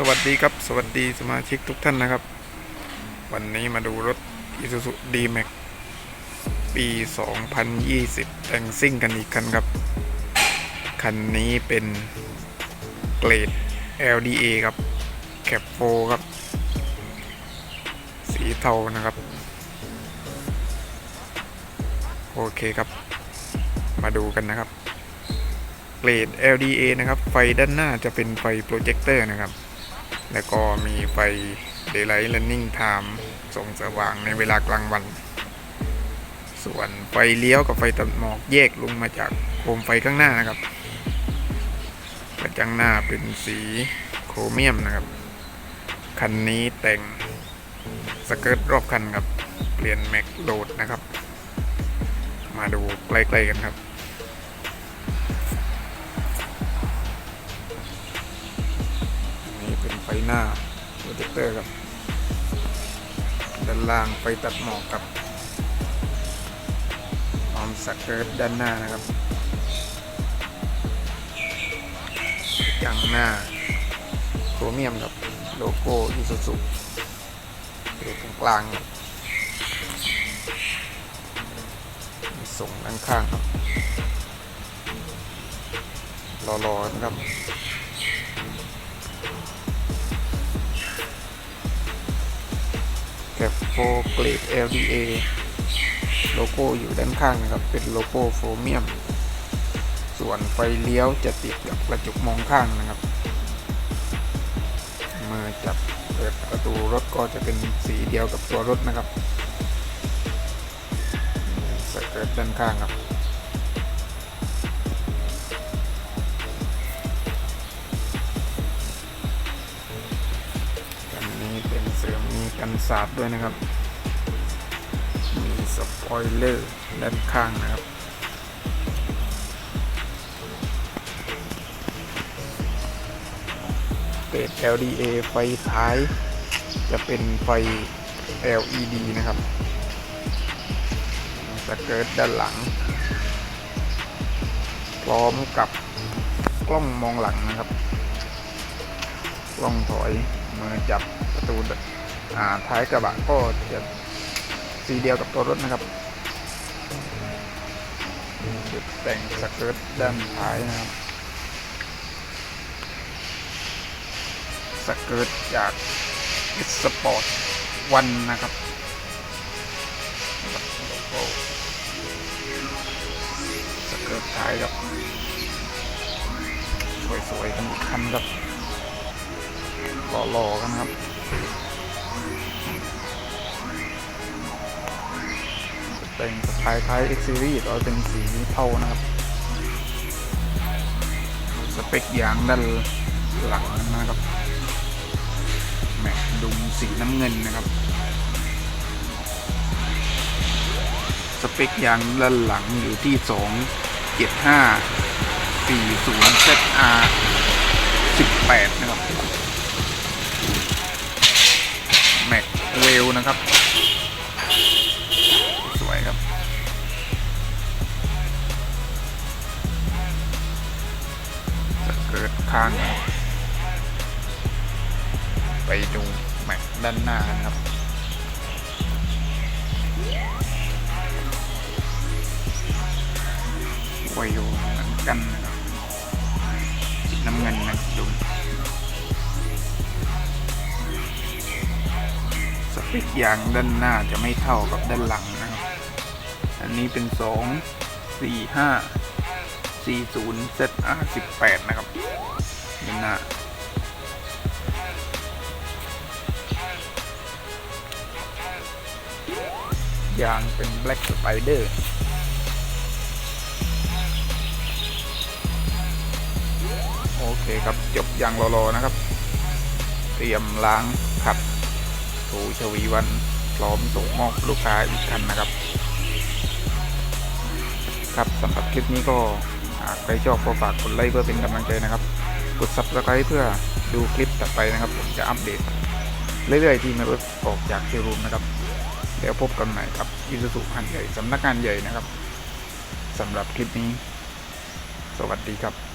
สวัสดีครับสวัสดีสมาชิกทุกท่านนะครับ วันนี้มาดูรถ Isuzu D-Max ปี 2020 แต่งซิ่งกันอีกคันครับ คันนี้เป็นเกรด LDA ครับแคปโฟครับ สีเทานะครับ โอเคครับ มาดูกันนะครับ เกรด LDA นะครับ ไฟด้านหน้าจะเป็นไฟโปรเจคเตอร์นะครับ แล้วก็มีไฟ Daylight Running Time ส่องสว่างในเวลากลางวัน ส่วนไฟเลี้ยวกับไฟตัดหมอกแยกลงมาจากโคมไฟข้างหน้านะครับ กระจังหน้าเป็นสีโครเมียมนะครับ คันนี้แต่งสเกิร์ตรอบคันครับ เปลี่ยนแม็กโหลดนะครับ มาดูใกล้ๆกันครับ ไฟหน้าโปรเจคเตอร์ครับด้านล่างไฟตัดหมอกกับพร้อมสเกิร์ด้านหน้านะครับจังหน้าโครเมียมกับโลโก้อิซูซุอยู่ตรงกลางส่งด้านข้างครับรอๆนะครับ แคปโฟเกรด LDA โลโก้อยู่ด้านข้างนะครับ เป็นโลโก้โฟรเมียม ส่วนไฟเลี้ยวจะติดกับกระจกมองข้างนะครับเมื่อจับเปิดประตูรถก็จะเป็นสีเดียวกับตัวรถนะครับสเกิร์ตด้านข้างครับ กันสาดด้วยนะครับ มีสปอยเลอร์ด้านข้างนะครับ เกรด LDA ไฟท้าย จะเป็นไฟ LED นะครับสเกิร์ตด้านหลัง พร้อมกับกล้องมองหลังนะครับ กล้องถอยมือจับประตู ท้ายกระบะก็จะสีเดียวกับตัวรถนะครับจุดแต่งสเกิร์ตด้านท้ายนะครับสเกิร์ตจาก S Sport วันนะครับสเกิร์ตท้ายกับสวยๆกันอีกคันครับหล่อๆกันครับ แต่งสไตล์คล้าย X Series แต่ว่าเป็นสีเทานะครับ สเปคยางด้านหลังนะครับแม็กดุมสีน้ำเงินนะครับ สเปคยางด้านหลังอยู่ที่ 2 7 5 40 ZR ดข้างนะครับไปดูแม็กด้านหน้ากันครับ ไวโอเหมือนกันนะครับน้ำเงินนะดูสเปคยางด้านหน้าจะไม่เท่ากับด้านหลังนะครับ อันนี้เป็น2 4 5 40 ZR 18นะครับด้านหน้ายางเป็น Black Spider โอเคครับ จบยางรอๆนะครับ เตรียมล้างขัดถูชวีวันพร้อมส่งมอบลูกค้าอีกคันนะครับ ครับสำหรับคลิปนี้ก็ากใครชอบก็ฝากกดไลค์เพื่อเป็นกำลังใจนะครับ กด subscribe เพื่อดูคลิปต่อไปนะครับ ผมจะอัปเดต เรื่อยๆที่มารถออกจากเชลรูมนะครับ แล้วพบกันใหม่ครับยูซูหันใหญ่สำนักงานใหญ่นะครับสำหรับคลิปนี้ สวัสดีครับ